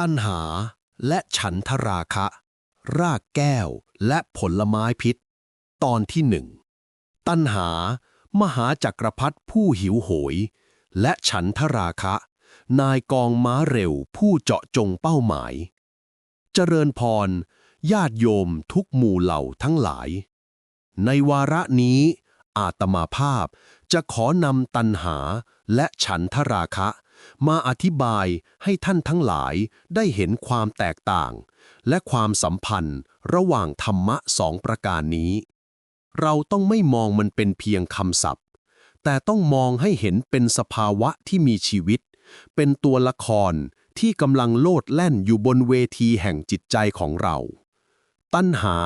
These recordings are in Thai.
ตัณหาและฉันทราคะ รากแก้วและผลไม้พิษ ตอนที่หนึ่งตัณหามหาจักรพรรดิผู้หิวโหย และฉันทราคะ นายกองม้าเร็วผู้เจาะจงเป้าหมาย เจริญพร ญาติโยมทุกหมู่เหล่าทั้งหลาย ในวาระนี้ อาตมาภาพจะขอนำตัณหาและฉันทราคะ มาอธิบายให้ท่านทั้งหลายได้เห็นความแตกต่าง และความสัมพันธ์ระหว่างธรรมะสองประการนี้ เราต้องไม่มองมันเป็นเพียงคำศัพท์ แต่ต้องมองให้เห็นเป็นสภาวะที่มีชีวิต เป็นตัวละครที่กำลังโลดแล่นอยู่บนเวทีแห่งจิตใจของเรา ตัณหา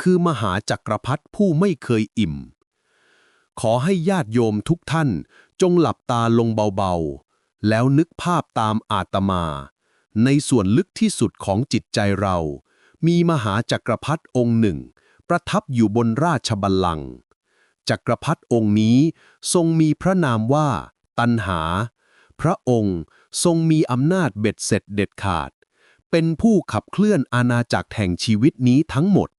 คือมหาจักรพรรดิผู้ไม่เคยอิ่ม ขอให้ญาติโยมทุกท่านจงหลับตาลงเบา แล้วนึกภาพตามอาตมา ในส่วนลึกที่สุดของจิตใจเรา มีมหาจักรพรรดิองค์หนึ่ง ประทับอยู่บนราชบัลลังก์จักรพรรดิองค์นี้ทรงมีพระนามว่า ตันหา พระองค์ทรงมีอำนาจเบ็ดเสร็จเด็ดขาด เป็นผู้ขับเคลื่อนอาณาจักรแห่งชีวิตนี้ทั้งหมด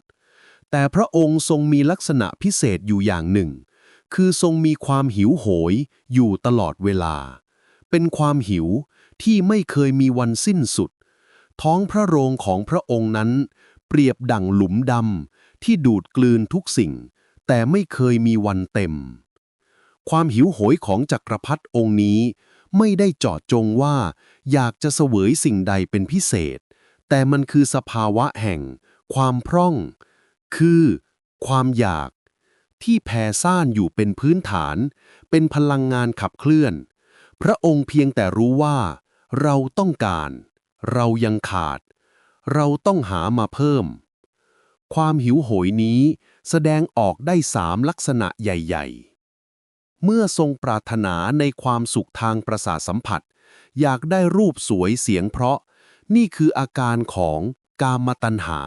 แต่พระองค์ทรงมีลักษณะพิเศษอยู่อย่างหนึ่ง คือทรงมีความหิวโหยอยู่ตลอดเวลา เป็นความหิวที่ไม่เคยมีวันสิ้นสุด ท้องพระโรงของพระองค์นั้น เปรียบดั่งหลุมดำที่ดูดกลืนทุกสิ่ง แต่ไม่เคยมีวันเต็ม ความหิวโหยของจักรพรรดิองค์นี้ไม่ได้เจาะจงว่าอยากจะเสวยสิ่งใดเป็นพิเศษ แต่มันคือสภาวะแห่ง ความพร่อง คือ ความอยาก ที่แผ่ซ่านอยู่เป็นพื้นฐาน เป็นพลังงานขับเคลื่อน พระองค์เพียงแต่รู้ว่า เราต้องการ เรายังขาด เราต้องหามาเพิ่ม ความหิวโหยนี้แสดงออกได้สามลักษณะใหญ่ ๆ เมื่อทรงปรารถนาในความสุขทางประสาทสัมผัส อยากได้รูปสวยเสียงเพราะ นี่คืออาการของกามตัณหา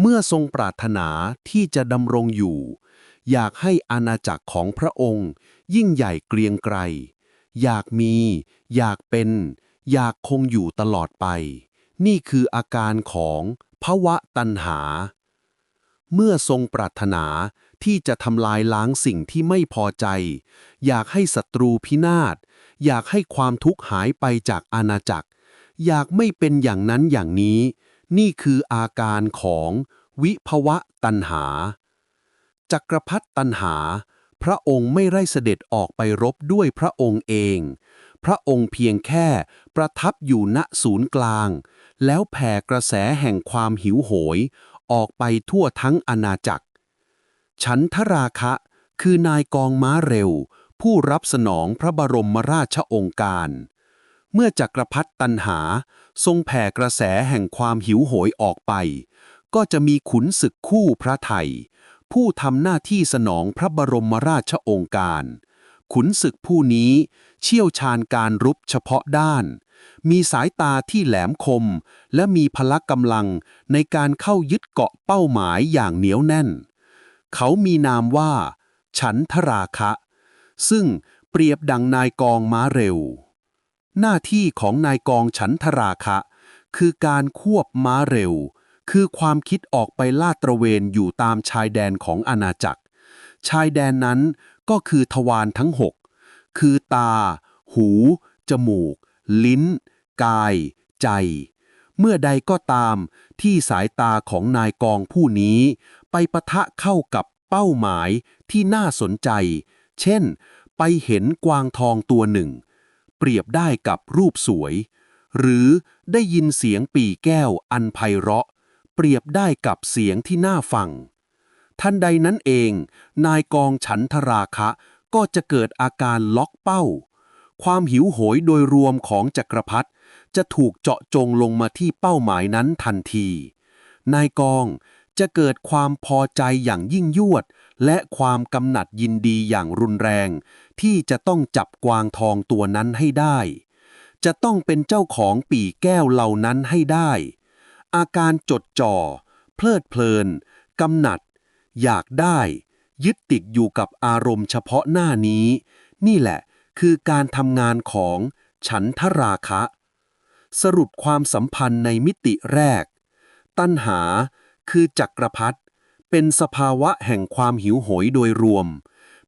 เมื่อทรงปรารถนาที่จะดำรงอยู่ อยากให้อาณาจักรของพระองค์ ยิ่งใหญ่เกรียงไกร อยากมี อยากเป็น อยากคงอยู่ตลอดไป นี่คืออาการของภวะตัณหา เมื่อทรงปรารถนาที่จะทำลายล้างสิ่งที่ไม่พอใจ อยากให้ศัตรูพินาศ อยากให้ความทุกข์หายไปจากอาณาจักร อยากไม่เป็นอย่างนั้นอย่างนี้ นี่คืออาการของวิภวะตัณหา จักรพรรดิตัณหา พระองค์ไม่ได้เสด็จออกไปรบด้วยพระองค์เอง พระองค์เพียงแค่ประทับอยู่ณศูนย์กลาง แล้วแผ่กระแสแห่งความหิวโหย ออกไปทั่วทั้งอาณาจักร ฉันทราคะคือนายกองม้าเร็ว ผู้รับสนองพระบรมราชองค์การ เมื่อจักรพรรดิตันหาทรงแผ่กระแสแห่งความหิวโหยออกไป ก็จะมีขุนศึกคู่พระไทย ผู้ทำหน้าที่สนองพระบรมราชองค์การ ขุนศึกผู้นี้เชี่ยวชาญการรุบเฉพาะด้าน มีสายตาที่แหลมคม และมีพละกำลังในการเข้ายึดเกาะเป้าหมายอย่างเหนียวแน่น เขามีนามว่า ฉันทราคะ ซึ่งเปรียบดังนายกองม้าเร็ว หน้าที่ของนายกองฉันทราคะ คือการควบม้าเร็ว คือความคิดออกไปลาดตระเวนอยู่ตามชายแดนของอาณาจักร ชายแดนนั้นก็คือทวารทั้งหกคือตา หู จมูก ลิ้น กาย ใจ เมื่อใดก็ตามที่สายตาของนายกองผู้นี้ ไปปะทะเข้ากับเป้าหมายที่น่าสนใจ เช่น ไปเห็นกวางทองตัวหนึ่ง เปรียบได้กับรูปสวย หรือได้ยินเสียงปีแก้วอันไพเราะ เปรียบได้กับเสียงที่น่าฟังทันใดนั้นเอง นายกองฉันทราคะ ก็จะเกิดอาการล็อกเป้า ความหิวโหยโดยรวมของจักรพรรดิจะถูกเจาะจงลงมาที่เป้าหมายนั้นทันที นายกองจะเกิดความพอใจอย่างยิ่งยวด และความกำหนัดยินดีอย่างรุนแรง ที่จะต้องจับกวางทองตัวนั้นให้ได้ จะต้องเป็นเจ้าของปีแก้วเหล่านั้นให้ได้ อาการจดจ่อ เพลิดเพลิน กำหนัด อยากได้ ยึดติดอยู่กับอารมณ์เฉพาะหน้านี้ นี่แหละคือการทำงานของฉันทราคะ สรุปความสัมพันธ์ในมิติแรก ตัณหาคือจักรพรรดิเป็นสภาวะแห่งความหิวโหยโดยรวม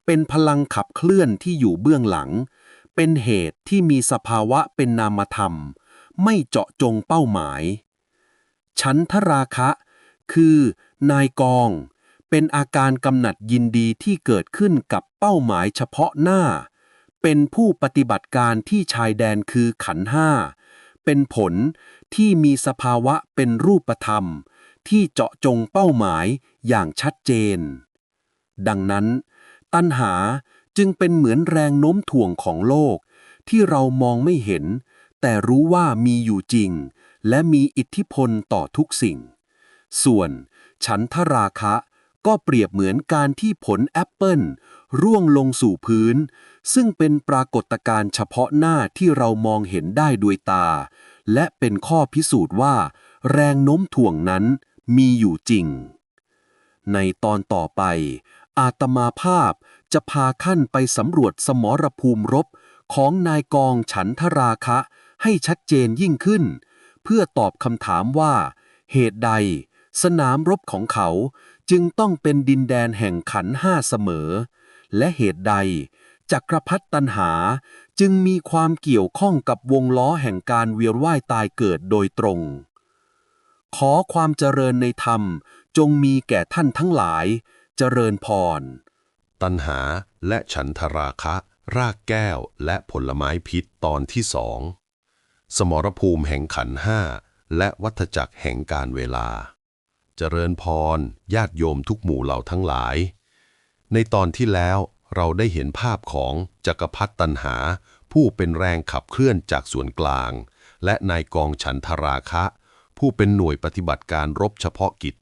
เป็นพลังขับเคลื่อนที่อยู่เบื้องหลัง เป็นเหตุที่มีสภาวะเป็นนามธรรม ไม่เจาะจงเป้าหมาย ฉันทราคะ คือนายกอง เป็นอาการกำหนัดยินดีที่เกิดขึ้นกับเป้าหมายเฉพาะหน้า เป็นผู้ปฏิบัติการที่ชายแดนคือขันห้า เป็นผลที่มีสภาวะเป็นรูปธรรม ที่เจาะจงเป้าหมายอย่างชัดเจน ดังนั้น ตัณหาจึงเป็นเหมือนแรงโน้มถ่วงของโลก ที่เรามองไม่เห็น แต่รู้ว่ามีอยู่จริง และมีอิทธิพลต่อทุกสิ่ง ส่วนฉันทราคะก็เปรียบเหมือนการที่ผลแอปเปิลร่วงลงสู่พื้น ซึ่งเป็นปรากฏการณ์เฉพาะหน้าที่เรามองเห็นได้ด้วยตา และเป็นข้อพิสูจน์ว่า แรงโน้มถ่วงนั้นมีอยู่จริง ในตอนต่อไป อาตมาภาพจะพาขั้นไปสำรวจสมรภูมิรบของนายกองฉันทราคะให้ชัดเจนยิ่งขึ้น เพื่อตอบคำถามว่า เหตุใด สนามรบของเขาจึงต้องเป็นดินแดนแห่งขันห้าเสมอ และเหตุใด จักรพรรดิตันหาจึงมีความเกี่ยวข้องกับวงล้อแห่งการเวียนว่ายตายเกิดโดยตรง ขอความเจริญในธรรมจงมีแก่ท่านทั้งหลาย เจริญพร ตัณหาและฉันทราคะ รากแก้วและผลไม้พิษตอนที่สอง สมรภูมิแห่งขันห้าและวัฏจักรแห่งการเวลา เจริญพร ญาติโยมทุกหมู่เหล่าทั้งหลาย ในตอนที่แล้วเราได้เห็นภาพของจักรพรรดิตัณหา ผู้เป็นแรงขับเคลื่อนจากส่วนกลาง และนายกองฉันทราคะ ผู้เป็นหน่วยปฏิบัติการรบเฉพาะกิจ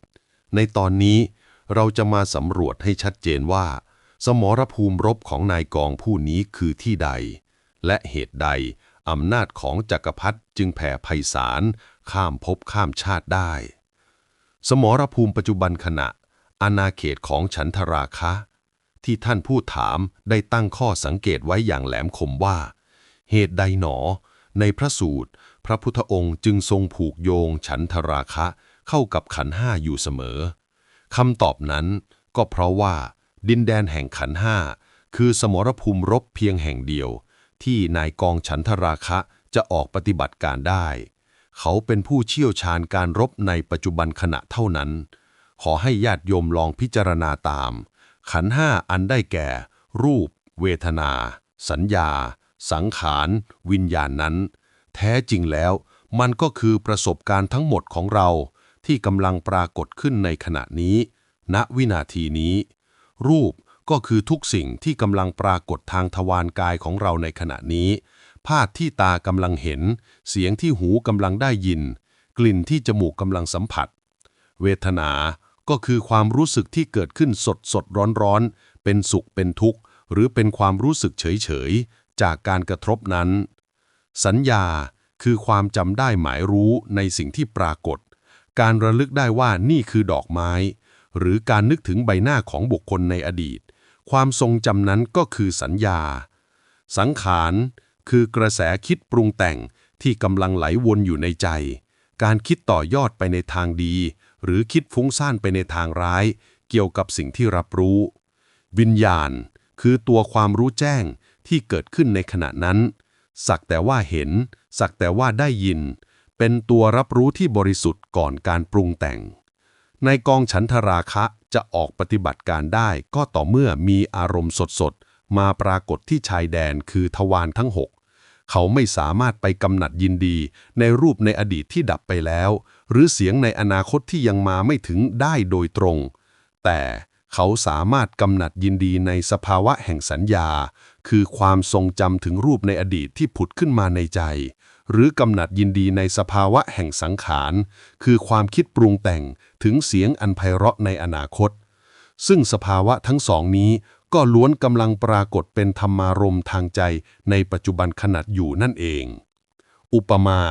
ในตอนนี้เราจะมาสำรวจให้ชัดเจนว่า สมรภูมิรบของนายกองผู้นี้คือที่ใด และเหตุใด อำนาจของจักรพรรดิจึงแผ่ไพศาลข้ามภพข้ามชาติได้ สมรภูมิปัจจุบันขณะ อาณาเขตของฉันทราคะ ที่ท่านผู้ถามได้ตั้งข้อสังเกตไว้อย่างแหลมคมว่า เหตุใดหนอ ในพระสูตร พระพุทธองค์จึงทรงผูกโยงฉันทราคะเข้ากับขันห้าอยู่เสมอคำตอบนั้นก็เพราะว่า ดินแดนแห่งขันห้าคือสมรภูมิรบเพียงแห่งเดียว ที่นายกองฉันทราคะจะออกปฏิบัติการได้ เขาเป็นผู้เชี่ยวชาญการรบในปัจจุบันขณะเท่านั้น ขอให้ญาติโยมลองพิจารณาตาม ขันห้าอันได้แก่ รูป เวทนา สัญญา สังขาร วิญญาณนั้น แท้จริงแล้ว มันก็คือประสบการณ์ทั้งหมดของเรา ที่กำลังปรากฏขึ้นในขณะนี้ ณวินาทีนี้ รูป ก็คือทุกสิ่งที่กำลังปรากฏทางทวารกายของเราในขณะนี้ ภาพที่ตากำลังเห็น เสียงที่หูกำลังได้ยิน กลิ่นที่จมูกกำลังสัมผัส เวทนา ก็คือความรู้สึกที่เกิดขึ้นสดสดร้อนร้อนเป็นสุขเป็นทุกข์ หรือเป็นความรู้สึกเฉยเฉยจากการกระทบนั้น สัญญาคือความจำได้หมายรู้ในสิ่งที่ปรากฏ การระลึกได้ว่านี่คือดอกไม้ หรือการนึกถึงใบหน้าของบุคคลในอดีต ความทรงจำนั้นก็คือสัญญา สังขารคือกระแสคิดปรุงแต่งที่กำลังไหลวนอยู่ในใจ การคิดต่อยอดไปในทางดี หรือคิดฟุ้งซ่านไปในทางร้าย เกี่ยวกับสิ่งที่รับรู้ วิญญาณ คือตัวความรู้แจ้งที่เกิดขึ้นในขณะนั้น สักแต่ว่าเห็น สักแต่ว่าได้ยิน เป็นตัวรับรู้ที่บริสุทธิ์ก่อนการปรุงแต่ง ในกองฉันทราคะจะออกปฏิบัติการได้ก็ต่อเมื่อมีอารมณ์สดๆ มาปรากฏที่ชายแดนคือทวารทั้งหกเขาไม่สามารถไปกำหนัดยินดีในรูปในอดีตที่ดับไปแล้ว หรือเสียงในอนาคตที่ยังมาไม่ถึงได้โดยตรง แต่เขาสามารถกำหนัดยินดีในสภาวะแห่งสัญญา คือความทรงจำถึงรูปในอดีตที่ผุดขึ้นมาในใจ หรือกำหนัดยินดีในสภาวะแห่งสังขาร คือความคิดปรุงแต่งถึงเสียงอันไพเราะในอนาคต ซึ่งสภาวะทั้งสองนี้ก็ล้วนกำลังปรากฏเป็นธรรมารมณ์ทางใจในปัจจุบันขณะอยู่นั่นเอง อุปมา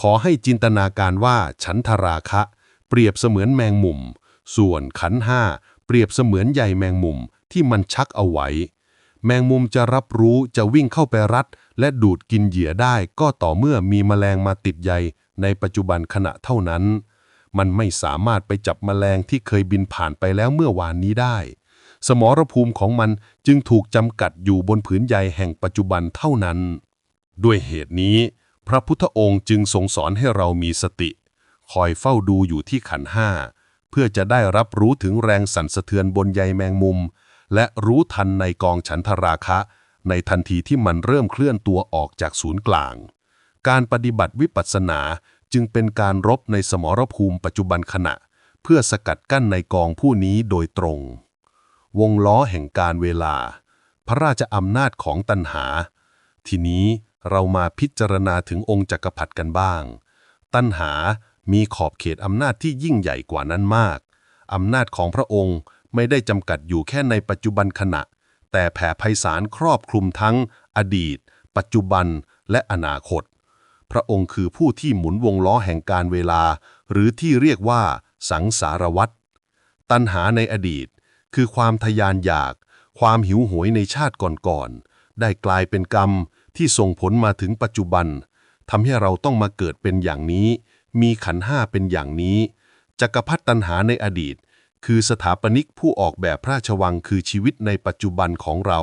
ขอให้จินตนาการว่าฉันทราคะ เปรียบเสมือนแมงมุม ส่วนขันห้าเปรียบเสมือนใยแมงมุมที่มันชักเอาไว้ แมงมุมจะรับรู้จะวิ่งเข้าไปรัด และดูดกินเหยื่อได้ก็ต่อเมื่อมีแมลงมาติดใยในปัจจุบันขณะเท่านั้น มันไม่สามารถไปจับแมลงที่เคยบินผ่านไปแล้วเมื่อวานนี้ได้ สมรภูมิของมันจึงถูกจำกัดอยู่บนผืนใยแห่งปัจจุบันเท่านั้น ด้วยเหตุนี้ พระพุทธองค์จึงทรงสอนให้เรามีสติ คอยเฝ้าดูอยู่ที่ขันห้าเพื่อจะได้รับรู้ถึงแรงสั่นสะเทือนบนใยแมงมุม และรู้ทันในกองฉันทราคะ ในทันทีที่มันเริ่มเคลื่อนตัวออกจากศูนย์กลาง การปฏิบัติวิปัสสนาจึงเป็นการรบในสมรภูมิปัจจุบันขณะ เพื่อสกัดกั้นในกองผู้นี้โดยตรง วงล้อแห่งการเวลา พระราชอำนาจของตัณหา ทีนี้เรามาพิจารณาถึงองค์จักรพรรดิกันบ้าง ตัณหามีขอบเขตอำนาจที่ยิ่งใหญ่กว่านั้นมาก อำนาจของพระองค์ ไม่ได้จำกัดอยู่แค่ในปัจจุบันขณะ แต่แผ่ไพศาลครอบคลุมทั้งอดีต ปัจจุบันและอนาคต พระองค์คือผู้ที่หมุนวงล้อแห่งการเวลา หรือที่เรียกว่า สังสารวัฏตัณหาในอดีต คือความทยานอยาก ความหิวโหยในชาติก่อนๆได้กลายเป็นกรรมที่ส่งผลมาถึงปัจจุบันทำให้เราต้องมาเกิดเป็นอย่างนี้ มีขันห้าเป็นอย่างนี้จักรพรรดิตัณหาในอดีต คือสถาปนิกผู้ออกแบบพระราชวังคือชีวิตในปัจจุบันของเรา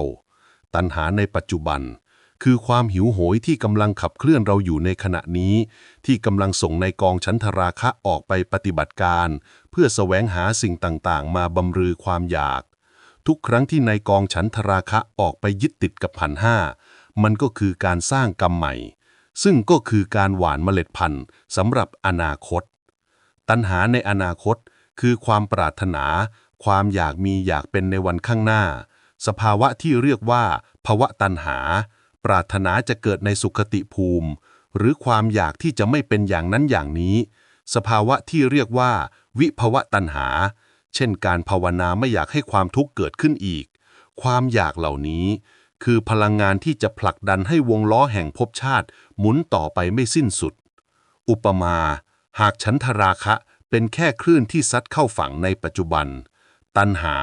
ตัณหาในปัจจุบัน คือความหิวโหยที่กำลังขับเคลื่อนเราอยู่ในขณะนี้ ที่กำลังส่งในกองชั้นทราคะออกไปปฏิบัติการ เพื่อแสวงหาสิ่งต่างๆ มาบำรือความอยาก ทุกครั้งที่ในกองฉันทราคะออกไปยึดติดกับพันห้ามันก็คือการสร้างกรรมใหม่ ซึ่งก็คือการหว่านเมล็ดพันธุ์สำหรับอนาคต ตัณหาในอนาคต คือความปรารถนา ความอยากมีอยากเป็นในวันข้างหน้า สภาวะที่เรียกว่า ภวะตัณหา ปรารถนาจะเกิดในสุขติภูมิ หรือความอยากที่จะไม่เป็นอย่างนั้นอย่างนี้ สภาวะที่เรียกว่า วิภวะตัณหา เช่น การภาวนาไม่อยากให้ความทุกข์เกิดขึ้นอีก ความอยากเหล่านี้ คือพลังงานที่จะผลักดันให้วงล้อแห่งภพชาติ หมุนต่อไปไม่สิ้นสุด อุปมา หากฉันทราคะ เป็นแค่คลื่นที่ซัดเข้าฝั่งในปัจจุบัน ตัณหา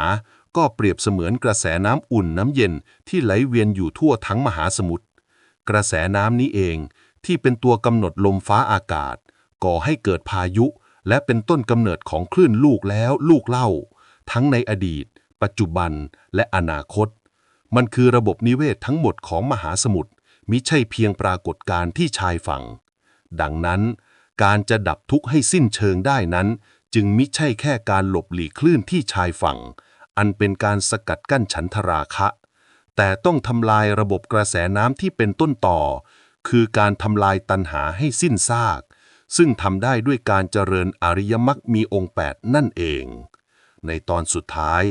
ก็เปรียบเสมือนกระแสน้ำอุ่นน้ำเย็นที่ไหลเวียนอยู่ทั่วทั้งมหาสมุทร กระแสน้ำนี้เองที่เป็นตัวกำหนดลมฟ้าอากาศ ก่อให้เกิดพายุ และเป็นต้นกำเนิดของคลื่นลูกแล้วลูกเล่า ทั้งในอดีต ปัจจุบันและอนาคต มันคือระบบนิเวศทั้งหมดของมหาสมุทรมิใช่เพียงปรากฏการณ์ที่ชายฝั่ง ดังนั้น การจะดับทุกข์ให้สิ้นเชิงได้นั้น จึงมิใช่แค่การหลบหลีกคลื่นที่ชายฝั่ง อันเป็นการสกัดกั้นฉันทราคะ แต่ต้องทำลายระบบกระแสน้ำที่เป็นต้นต่อ คือการทำลายตัณหาให้สิ้นซาก ซึ่งทำได้ด้วยการเจริญอริยมรรคมีองค์ 8 นั่นเอง ในตอนสุดท้าย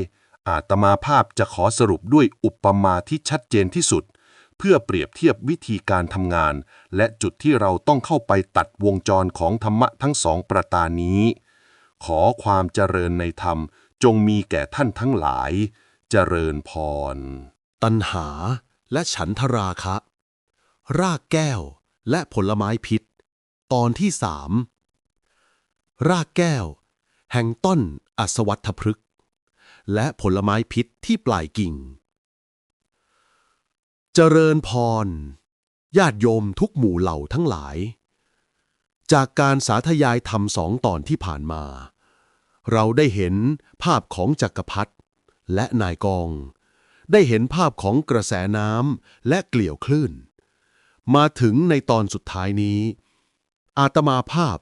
อาตมาภาพจะขอสรุปด้วยอุปมาที่ชัดเจนที่สุด เพื่อเปรียบเทียบวิธีการทำงาน และจุดที่เราต้องเข้าไปตัดวงจรของธรรมะทั้งสองประตานี้ ขอความเจริญในธรรมจงมีแก่ท่านทั้งหลาย เจริญพร ตัณหาและฉันทราคะ รากแก้วและผลไม้พิษ ตอนที่สามรากแก้ว แห่งต้นอสวัตถพฤกษ์และผลไม้พิษที่ปลายกิ่ง เจริญพร ญาติโยมทุกหมู่เหล่าทั้งหลาย จากการสาธยายธรรมสองตอนที่ผ่านมา เราได้เห็นภาพของจักรพรรดิและนายกอง ได้เห็นภาพของกระแสน้ำและเกลี่ยวคลื่น มาถึงในตอนสุดท้ายนี้ อาตมาภาพ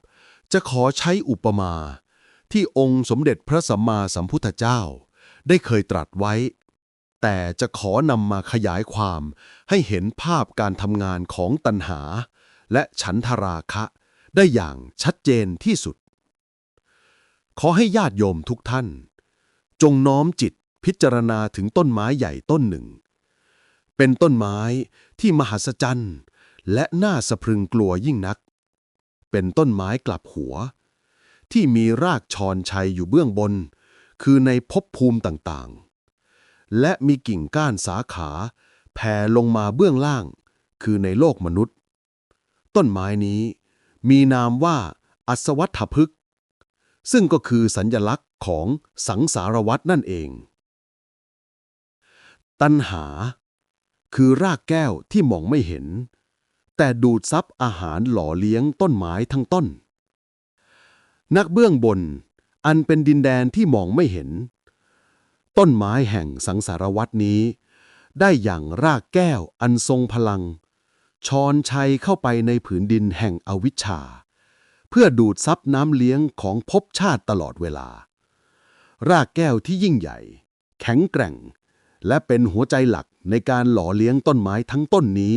จะขอใช้อุปมา ที่องค์สมเด็จพระสัมมาสัมพุทธเจ้า ได้เคยตรัสไว้ แต่จะขอนำมาขยายความ ให้เห็นภาพการทำงานของตัณหา และฉันทราคะ ได้อย่างชัดเจนที่สุด ขอให้ญาติโยมทุกท่าน จงน้อมจิตพิจารณาถึงต้นไม้ใหญ่ต้นหนึ่ง เป็นต้นไม้ที่มหัศจรรย์และน่าสะพรึงกลัวยิ่งนัก เป็นต้นไม้กลับหัว ที่มีรากชอนชัยอยู่เบื้องบน คือในภพภูมิต่างๆ และมีกิ่งก้านสาขาแผ่ลงมาเบื้องล่าง คือในโลกมนุษย์ ต้นไม้นี้มีนามว่าอัศวัฏฐพฤกษ์ซึ่งก็คือสัญญลักษณ์ของสังสารวัตนั่นเอง ตัณหา คือรากแก้วที่มองไม่เห็น แต่ดูดซับอาหารหล่อเลี้ยงต้นไม้ทั้งต้น นักเบื้องบนอันเป็นดินแดนที่มองไม่เห็น ต้นไม้แห่งสังสารวัตนี้ ได้อย่างรากแก้วอันทรงพลังชอนชัยเข้าไปในผืนดินแห่งอวิชชา เพื่อดูดซับน้ำเลี้ยงของภพชาติตลอดเวลา รากแก้วที่ยิ่งใหญ่ แข็งแกร่ง และเป็นหัวใจหลักในการหล่อเลี้ยงต้นไม้ทั้งต้นนี้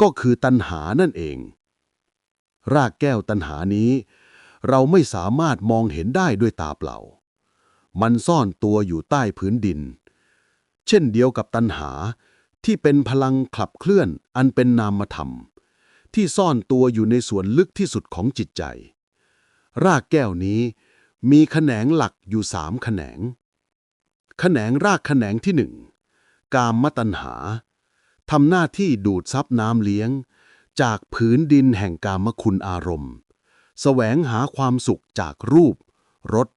ก็คือตันหานั่นเอง รากแก้วตันหานี้ เราไม่สามารถมองเห็นได้ด้วยตาเปล่า มันซ่อนตัวอยู่ใต้พื้นดิน เช่นเดียวกับตันหาที่เป็นพลังขับเคลื่อนอันเป็นนามธรรม ที่ซ่อนตัวอยู่ในส่วนลึกที่สุดของจิตใจ รากแก้วนี้มีแขนงหลักอยู่สามแขนงแขนงรากแขนงที่หนึ่งกามมตัญหาทำหน้าที่ดูดซับน้ำเลี้ยง จากผืนดินแห่งกามคุณอารมณ์ แสวงหาความสุขจากรูป รส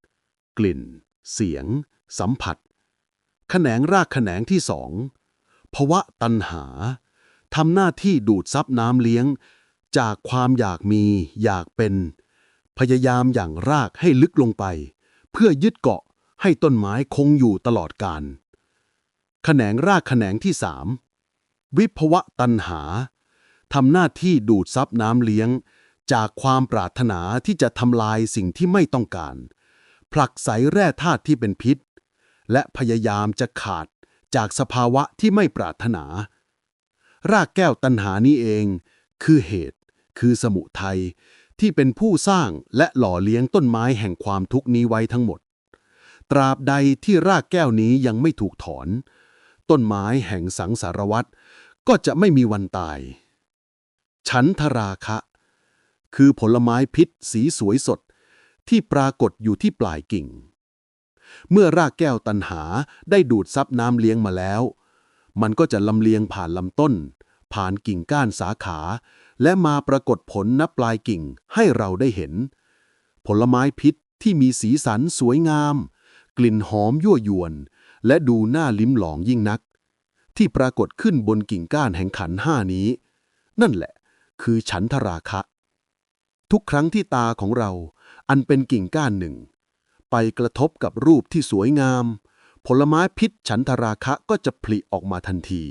กลิ่น เสียง สัมผัส แขนงรากแขนงที่สองภวะตัณหาทำหน้าที่ดูดซับน้ำเลี้ยง จากความอยากมีอยากเป็น พยายามอย่างรากให้ลึกลงไป เพื่อยึดเกาะให้ต้นไม้คงอยู่ตลอดกาลแขนงรากแขนงที่สามวิภวะตัณหาทำหน้าที่ดูดซับน้ำเลี้ยง จากความปรารถนาที่จะทำลายสิ่งที่ไม่ต้องการ ผลักไสแร่ธาตุที่เป็นพิษ และพยายามจะขาดจากสภาวะที่ไม่ปรารถนา รากแก้วตัณหานี้เอง คือเหตุ คือสมุทัยที่เป็นผู้สร้างและหล่อเลี้ยงต้นไม้แห่งความทุกข์นี้ไว้ทั้งหมด ตราบใดที่รากแก้วนี้ยังไม่ถูกถอน ต้นไม้แห่งสังสารวัตรก็จะไม่มีวันตาย ฉันทราคะ คือผลไม้พิษสีสวยสด ที่ปรากฏอยู่ที่ปลายกิ่ง เมื่อรากแก้วตันหาได้ดูดซับน้ำเลี้ยงมาแล้ว มันก็จะลำเลียงผ่านลำต้น ผ่านกิ่งก้านสาขา และมาปรากฏผลณปลายกิ่งให้เราได้เห็น ผลไม้พิษที่มีสีสันสวยงาม กลิ่นหอมยั่วยวน และดูน่าลิ้มหลองยิ่งนัก ที่ปรากฏขึ้นบนกิ่งก้านแห่งขันห้านี้ นั่นแหละ คือฉันทราคะ ทุกครั้งที่ตาของเรา อันเป็นกิ่งก้านหนึ่ง ไปกระทบกับรูปที่สวยงาม ผลไม้พิษฉันทราคะก็จะผลิออกมาทันที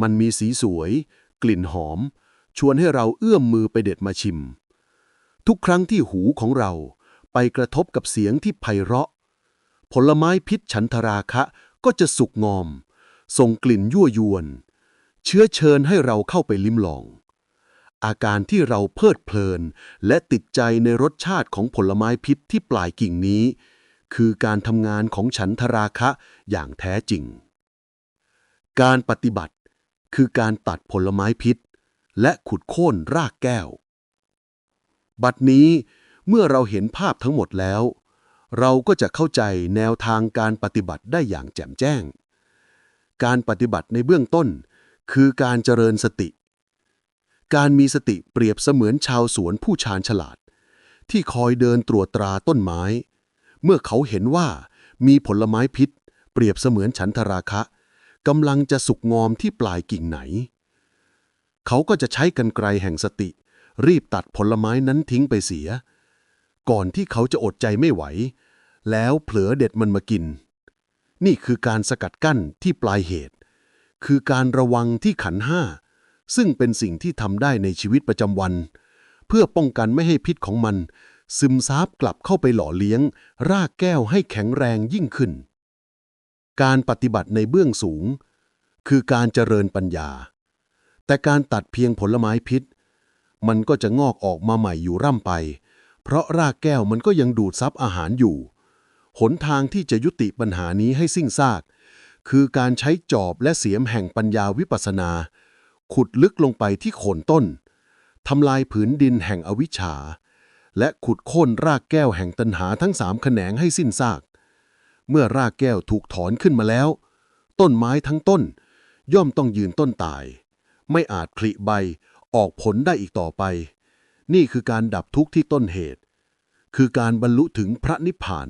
มันมีสีสวย กลิ่นหอม ชวนให้เราเอื้อมมือไปเด็ดมาชิม ทุกครั้งที่หูของเราไปกระทบกับเสียงที่ไพเราะ ผลไม้พิษฉันทราคะก็จะสุกงอม ส่งกลิ่นยั่วยวน เชื้อเชิญให้เราเข้าไปลิ้มลอง อาการที่เราเพลิดเพลิน และติดใจในรสชาติของผลไม้พิษที่ปลายกิ่งนี้ คือการทำงานของฉันทราคะอย่างแท้จริง การปฏิบัติคือการตัดผลไม้พิษ และขุดโค่นรากแก้ว บัดนี้เมื่อเราเห็นภาพทั้งหมดแล้ว เราก็จะเข้าใจแนวทางการปฏิบัติได้อย่างแจ่มแจ้ง การปฏิบัติในเบื้องต้น คือการเจริญสติ การมีสติเปรียบเสมือนชาวสวนผู้ชาญฉลาด ที่คอยเดินตรวจตราต้นไม้ เมื่อเขาเห็นว่ามีผลไม้พิษ เปรียบเสมือนฉันทราคะกำลังจะสุกงอมที่ปลายกิ่งไหน เขาก็จะใช้กันไกรแห่งสติ รีบตัดผลไม้นั้นทิ้งไปเสีย ก่อนที่เขาจะอดใจไม่ไหว แล้วเผลอเด็ดมันมากิน นี่คือการสกัดกั้นที่ปลายเหตุ คือการระวังที่ขันห้า ซึ่งเป็นสิ่งที่ทำได้ในชีวิตประจำวัน เพื่อป้องกันไม่ให้พิษของมัน ซึมซาบกลับเข้าไปหล่อเลี้ยง รากแก้วให้แข็งแรงยิ่งขึ้น การปฏิบัติในเบื้องสูง คือการเจริญปัญญา แต่การตัดเพียงผลไม้พิษ มันก็จะงอกออกมาใหม่อยู่ร่ำไป เพราะรากแก้วมันก็ยังดูดซับอาหารอยู่ หนทางที่จะยุติปัญหานี้ให้สิ้นซาก คือการใช้จอบและเสียมแห่งปัญญาวิปัสสนา ขุดลึกลงไปที่โคนต้นทำลายผืนดินแห่งอวิชชา และขุดโค่นรากแก้วแห่งตัณหาทั้งสามแขนงให้สิ้นซาก เมื่อรากแก้วถูกถอนขึ้นมาแล้ว ต้นไม้ทั้งต้น ย่อมต้องยืนต้นตาย ไม่อาจผลิใบออกผลได้อีกต่อไป นี่คือการดับทุกข์ที่ต้นเหตุ คือการบรรลุถึงพระนิพพาน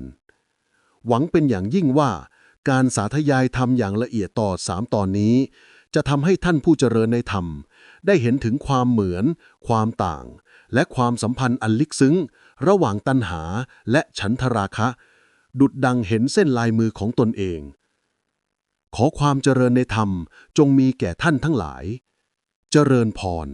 หวังเป็นอย่างยิ่งว่าการสาธยายธรรมอย่างละเอียดต่อสามตอนนี้ จะทำให้ท่านผู้เจริญในธรรม ได้เห็นถึงความเหมือน ความต่าง และความสัมพันธ์อันลึกซึ้ง ระหว่างตัณหาและฉันทราคะ ดุดดังเห็นเส้นลายมือของตนเอง ขอความเจริญในธรรมจงมีแก่ท่านทั้งหลาย เจริญพร